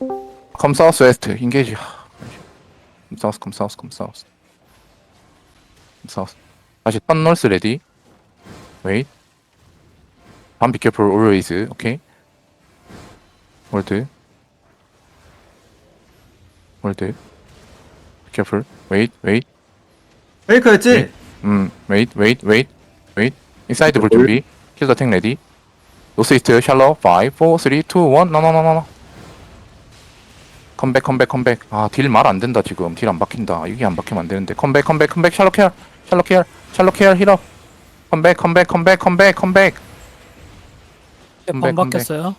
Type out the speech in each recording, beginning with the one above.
Come south west. Engage. Come south, come south, come south. Come south. 다시 턴 north ready. Wait. 밤 be careful always. Okay. 월드. 월드. Be careful. Wait, wait. 웨이커였지? 음, wait, wait, wait, wait. Inside 볼 준비. 킬더 탱 레디. 노스 이스트 샬러 5 4 3 2 1. 노노노노. 컴백 컴백 컴백. 아 딜 말 안 된다 지금. 딜 안 박힌다. 이게 안 박히면 안 되는데. 컴백 컴백 컴백. 샬러 케어 샬러 케어 샬러 케어 힐업 컴백 컴백 컴백 컴백 컴백. 컴백, 번 컴백. 바뀌었어요.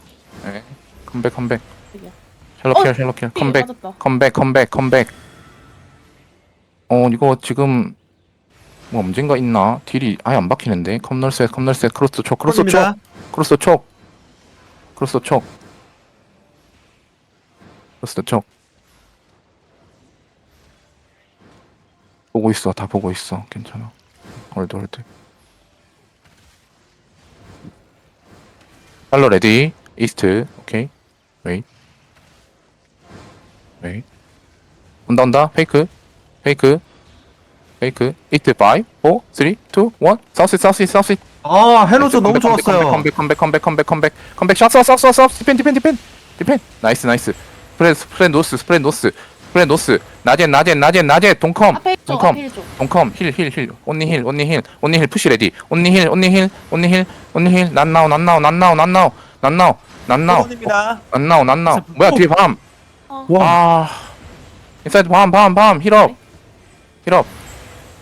네. 컴백 컴백. 되게. 샬러 어? 케어 샬러 케어. 삐, 컴백 맞았다. 컴백 컴백 컴백. 어 이거 지금 뭐 문제가 있나? 딜이 아예 안 박히는데? 컴널셋 컴널셋. 크로스 촉 크로스 촉. 크로스 촉 크로스 촉 크로스 촉 보고 있어. 다 보고 있어. 괜찮아. 홀드 홀드. 팔로 레디. 이스트. 오케이. 웨이 웨이 온다 온다. 페이크. 페이크. 페이크. 이스트 5 4 3 2 1 사우스 사우스 사우스. 아, 해노조 너무 컴백, 컴백, 좋았어요. 컴백 컴백 컴백 컴백 컴백 컴백 샷샷샷샷. 디펜 디펜 디펜. 디펜. 나이스 나이스 스프레드 스프레드 노스 스프레드 노스 스프레드 노스. 낮에 낮에 낮에 낮에 동컴 앞에 쪽 동컴. 쪽 동컴 힐 힐 힐. 온니 힐 온니 힐 온니 힐 푸시 레디. 온니 힐 온니 힐 온니 힐 온니 힐난 나오 난 나오 난 나오 난 나오 난 나오 난 나오. 입니다. 안 나오 난 나오. 뭐야 뒤에 밤. 어. 와. 인사이드 밤 밤 밤. 힐업 힐업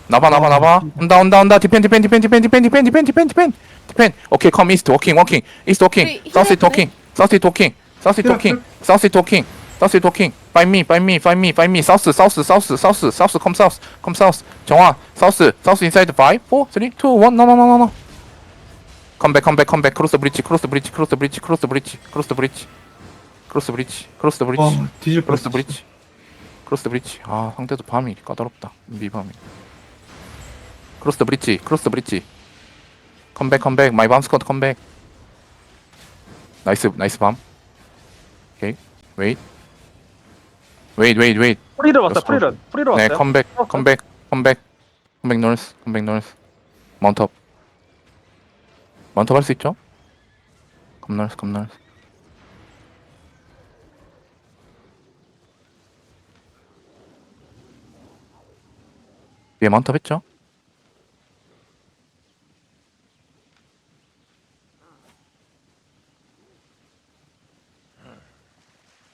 나봐 나봐 나봐. 온다 온다 온다. 디펜 디펜 디펜 디펜 디펜 디펜 디펜 디펜 디펜. 디펜. 오케이 컴 이스트 워킹 워킹 이스트 워킹 힐, 사우스 힐 워킹 사우스 워킹 사우스 워킹 사우스 워킹 사우스 워킹 find me find me find me find me. 사우스 사우스 사우스 사우스 사우스 컴 사우스 컴 사우스 정화 사우스 사우스 인사이드 5 4 3 2 1 노노노노노 컴백 컴백 컴백 크로스 브릿지 크로스 브릿지 크로스 브릿지 크로스 브릿지 크로스 브릿지 크로스 브릿지 크로스 브릿지 와, 뒤질 크로스 뻔했어. 브릿지 크로스 브릿지 아 상대도 밤이 까다롭다. 미밤이. 크로스 브릿지 크로스 브릿지 컴백 컴백 마이 밤 스쿼트 컴백 나이스 나이스 밤. 오케이. 웨이트 웨이트 웨이트 웨이트 프리를 왔다. 프리를. 프리를 네 왔어요. 컴백 컴백 컴백 컴백 노스 컴백 노스 마운트업 마운트업 할 수 있죠? 컴널스 컴널스 위에 마운트업 했죠?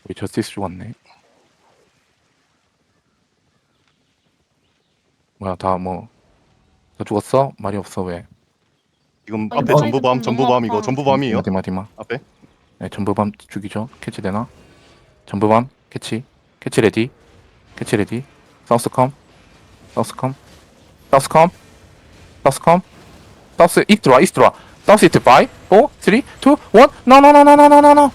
우리 저스티스 죽었네 뭐야 다 뭐. 다 죽었어? 말이 없어 왜? 지금 아니, 앞에 전부밤, 그 전부밤 이거 전부밤이에요. 디마 디마. 앞에 네, 전부밤 죽이죠. 캐치 되나? 전부밤 캐치. 캐치 레디. 캐치 레디. 사우스 컴. 사우스 컴. 사우스 컴. 사우스 컴. 사우스 이스트 와 이스트 와. 사우스 이스트 5 4 3 2 1 No no no no no no no no.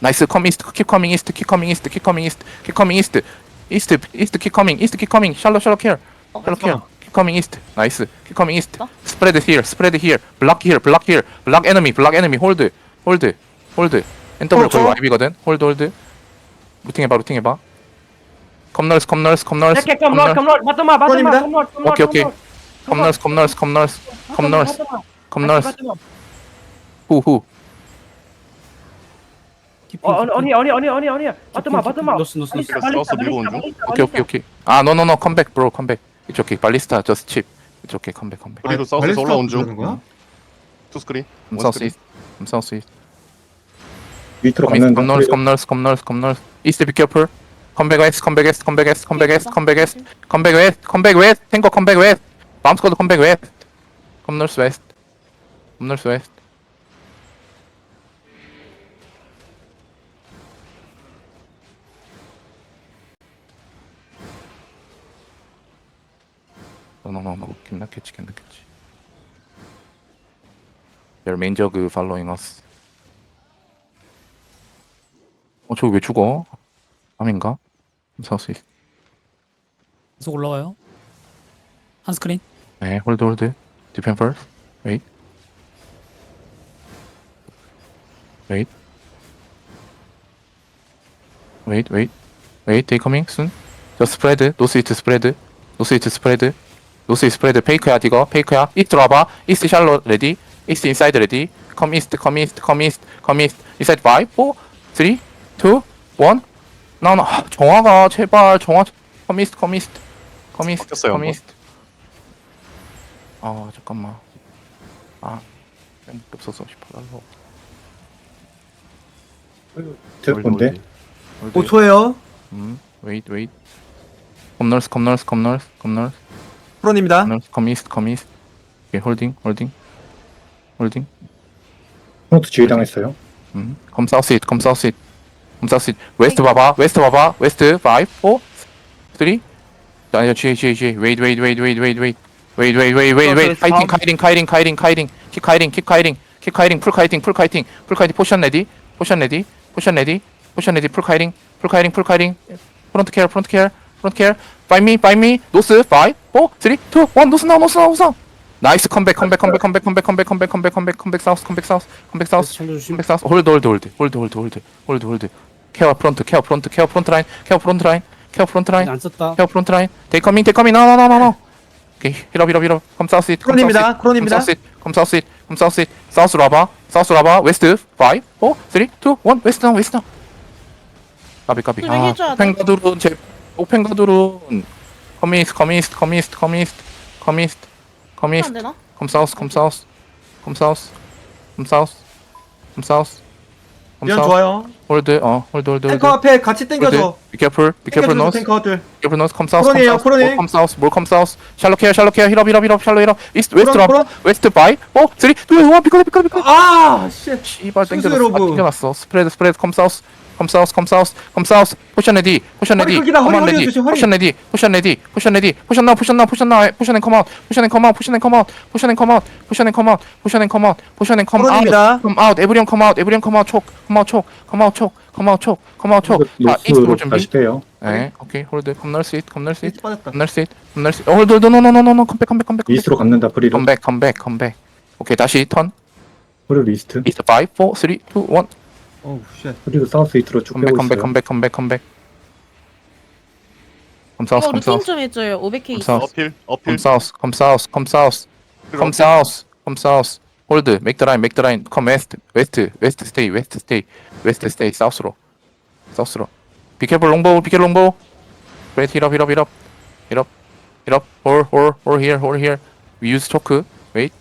나이스 컴 이스트 킵 커밍 이스트 킵 커밍 이스트 킵 커밍 이스트 킵 커밍 이스트 이스트 이스트 킵 커밍 이스트 킵 커밍 샬롯 샬롯 킬 킵 커밍 이스트 나이스 킵 커밍 이스트 어? 스프레드 히어 스프레드 히어 블락 히어 블락 히어 블락 에너미 블락 에너미 홀드 홀드 홀드 그렇죠. 거의 와이비거든? 홀드 홀드 루팅 해봐. 루팅 해봐. 컴널스 컴널스 컴널스 이렇게 컴롤 컴롤 맞더마 맞더마 컴롤 오케이, 오케이. 컴널스 컴널스 컴널스 컴널스 컴널스 후후 어 언니 언니 언니 언니 언니 맞더마 맞더마 노스 노스 노스. 사우스 밀고 온 중? 오케이 오케이 오케이 아 노노노 컴백 브로 컴백 이츠 오케이 발리스타 저스트 칩. 이츠 오케이 컴백 컴백. 우리도 아, 사우스에서 올라온 중. 부르는 거야? 투 스크린. 음원 사우스. 이스트. 음 사우스 이스트. 밑으로 갔는데 컴널스 컴널스 컴널스 컴널스. 이스트 비 케어풀 컴백 웨스트 컴백 웨스트 컴백 웨스트 컴백 웨스트 컴백 웨스트. 컴백 웨스트 컴백 웨스트. 탱커 컴백 웨스트. 밤스쿼드 컴백 웨스트. 컴널스 웨스트. 컴널스 웨스트 노노노노 캐치 킨나 캐치 Their main jug following us 어 저기 왜 죽어? 밤인가? 사우스 이스트 계속 올라와요. 한 스크린. 네, 홀드 홀드. 디펜. 웨이트. 웨이트. wait, wait, wait. They coming soon. Just spread. North east spread. North east spread. 노스 이스프레드 페이크야 디거 페이크야 이스트 와봐 이스트 샬로 레디 이스트 인사이드 레디 컴 이스트 컴 이스트 컴 이스트 컴 이스트 인사이드 5 4 3 2 1 나나 아, 정화가 제발 정화. 컴 이스트 컴 이스트 컴 이스트 어컴 이스트 아 잠깐만. 아 없어서 싶어. 달러 될 건데. 홀드. 5초예요. 어, 음, 웨이트 웨이트 컴널스 컴널스 컴널스 컴널스 프론입니다. 커미스 커미스 예, 홀딩 홀딩 홀딩 형도 지휘당했어요. 음. 컴 사우스 잇, 컴 사우스 잇, 컴 사우스 잇. 웨스트 봐봐, 웨스트 봐봐, 웨스트 5, 4, 3. 아니야, 뒤에, 뒤에, 뒤에. 웨이트, 웨이트, 웨이트, 웨이트, 웨이트, 웨이트. 웨이트, 웨이트, 웨이트, 웨이트, 웨이트. 카이팅, 카이팅, 카이팅, 카이팅, 카이팅. 킥 카이팅, 킥 카이팅, 킥 카이팅, 풀 카이팅, 풀 카이팅, 풀 카이팅. 포션 레디, 포션 레디, 포션 레디, 포션 레디, 풀 카이팅, 풀 카이팅, 풀 카이팅. 프론트 케어, 프론트 케어, 프론트 케어. Find me, find me. North, 5, 4, 3, 2, 1. North now, north now, north now. 나이스 컴백 컴백 컴백 컴백 컴백 컴백 컴백 컴백 컴백 컴백 사우스 컴백 사우스 컴백 사우스. 컴백 사우스 홀드 홀드 홀드 홀드 홀드 홀드 홀드 홀드 케어 프론트 케어 프론트 케어 프론트 라인 케어 프론트 라인 케어 프론트 라인 안 썼다. 케어 프론트 라인 데이 커밍 데이 커밍 나나나나나 오케이 힐업 힐업 힐업 컴 사우스 잇 크론입니다. 크론입니다. 컴 사우스 잇 컴 사우스 잇 사우스 라바 사우스 라바 웨스트 5 4 3 2 1 웨스트 나우 웨스트 나우 까비 까비 아. 오펜가드룬 제 오펜 가두론. 커미스 커미스 커미스 커미스 커미스 커미스 컴사우스 컴사우스 컴사우스 컴사우스 컴사우스 미안 좋아요. 홀드 어 홀드 홀드 탱커 앞에 같이 땡겨줘. 비케풀 비케풀 노스 탱커들. 비케풀 노스 컴사우스 코론이에요, 코론이. 컴사우스 뭘 컴사우스 샬로케어 샬로케어 힐업 힐업 힐업 샬로 힐업 이스트 웨스트 럼. 웨스트 바이 4 3 2 1 비클 비클 비클 아 씨. 씨발 땡겨놨어. 아, 땡겨놨어. 스프레드 스프레드 컴사우스 컴사우스 컴사우스 컴사우스 포션 레디 포션 허리 레디 긁기다, 허리, 허리 해주세요, 허리. 포션 레디 포션 레디 포션 레디 포션 나 포션 나 포션 나 포션 앤 컴아웃 포션 앤 컴아웃 포션 앤 컴아웃 포션 앤 컴아웃 포션 앤 컴아웃 포션 앤 컴아웃 포션 앤 컴아웃 컴아웃. 컴아웃 에브리언 컴아웃 에브리언 컴아웃 촉 컴아웃 촉 컴아웃 촉 컴아웃 촉 컴아웃 촉자 이스트 볼 로스로 준비 다시 빼요. 네 오케이 홀드 컴널 스윗 컴널 스윗 이스트 빠졌다. 컴널 스윗 컴널 스윗 홀드 노노노노노 컴백 컴백 컴백 컴백. 이스트로 감는다 프리로. 컴백 컴백 컴백 오케이 다시 턴 프리로 이스트. 이스트 5 4 3 2 1 어우 쉣 그리고 사우스 이트로 쭉 컴백 빼고 컴백 있어요. 컴백 컴백 컴백 컴사우스 이거 루팅 컴사우스 좀 해줘요. 500K. 있어. 감사합니다. 어필 어필 컴사우스 컴사우스 컴사우스 필요 없고. 컴사우스 컴사우스 홀드 맥 더 라인 맥 더 라인 컴 웨스트 웨스트 웨스트 스테이 웨스트 스테이 웨스트 스테이 사우스로 사우스로 비케볼 롱보우 비케 롱보우 그레이트 힐업 힐업 힐업 힐업 힐업 홀홀홀 here 홀 here we use choke wait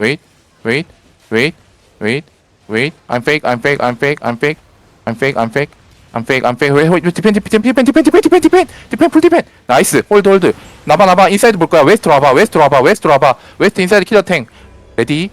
wait wait wait wait wait. I'm fake, I'm fake, I'm fake, I'm fake, I'm fake, I'm fake. I'm fake, I'm fake. Wait, wait, defend, defend, defend, defend, defend, defend, defend, defend, full defend. 나이스. 홀드, 홀드. 나봐, 나봐. 인사이드 볼 거야. 웨스트로 와봐, 웨스트로 와봐, 웨스트로 와봐. 웨스트 인사이드 킬러 탱. 레디.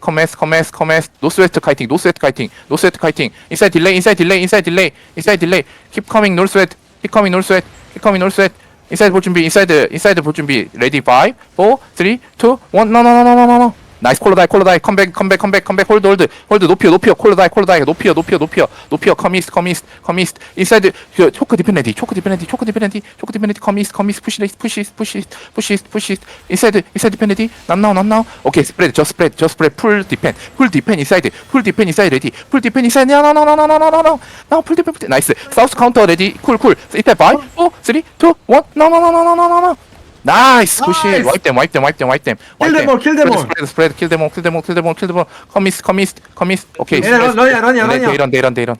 커메스, 커메스, 커메스. 노스 웨스트 카이팅, 노스 웨스트 카이팅, 노스 웨스트 카이팅. 인사이드 딜레이, 인사이드 딜레이, 인사이드 딜레이, 인사이드 딜레이. Keep coming north west, keep coming north west, keep coming north west. 인사이드 볼 준비, 인사이드, 인사이드 볼 준비. 레디 5, 4, 3, 2, 1. No, no, no, no, no, no, no. 나이스 콜로 다이 콜로 다이 컴백 컴백 컴백 컴백 홀드 홀드 홀드 높이요 높이요 콜로 다이 콜로 다이 높이요 높이요 높이요 높이요 커미스트 커미스트 커미스트 인사이드 그 초크 디펜레디 초크 디펜레디 초크 디펜레디 초크 디펜레디 커미스트 커미스트 푸시리스트 푸시스트 푸시스트 푸시스트 푸시스트 인사이드 인사이드 디펜레디 난나우 난나우 오케이 스프레드 저 스프레드 저 스프레드 풀 디펜 풀 디펜 인사이드 풀 디펜 인사이드 레디 풀 디펜 인사이드 나나나나나나나나나 나풀 디펜 나이스 사우스 카운터 레디 쿨쿨 이때 5 4 3 2 1 나나나나나나나 나 나이스 굿시 나이스. 와이프 댐 와이프 댐 와이프 댐 와이프 댐킬 them all, kill them all. 스프레드 스프레드 킬 데몬 킬 데몬 킬 데몬 킬 데몬 커미스 커미스 커미스 오케이 예, 런, 런이야, 런이야, 런이야. 이런 데 이런 데 이런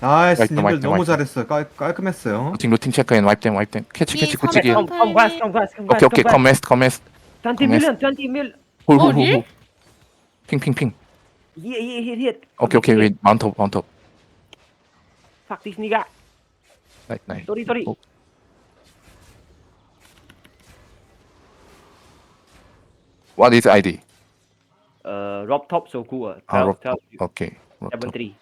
나이스, 와이프, 님들 와이프, 너무 와이프. 잘했어. 깔, 깔끔했어요. 루팅 루팅 체크인 와이프 댐 와이프 댐 캐치 캐치 사람- Come, come west, come west, come 오케이 west, 오케이 come. 커메스 커메스 20 million, 20 million. 어, 홀홀홀 예? 핑핑핑 Hit, hit, hit, hit. 오케이 오케이 마운트 업 마운트 업 Fuck this nigga. 나이 나이 Sorry, sorry. 어. What is ID? Uh, Rob Top Soku. Uh, Ah, 12, Rob Top. okay. Rob Top. 73.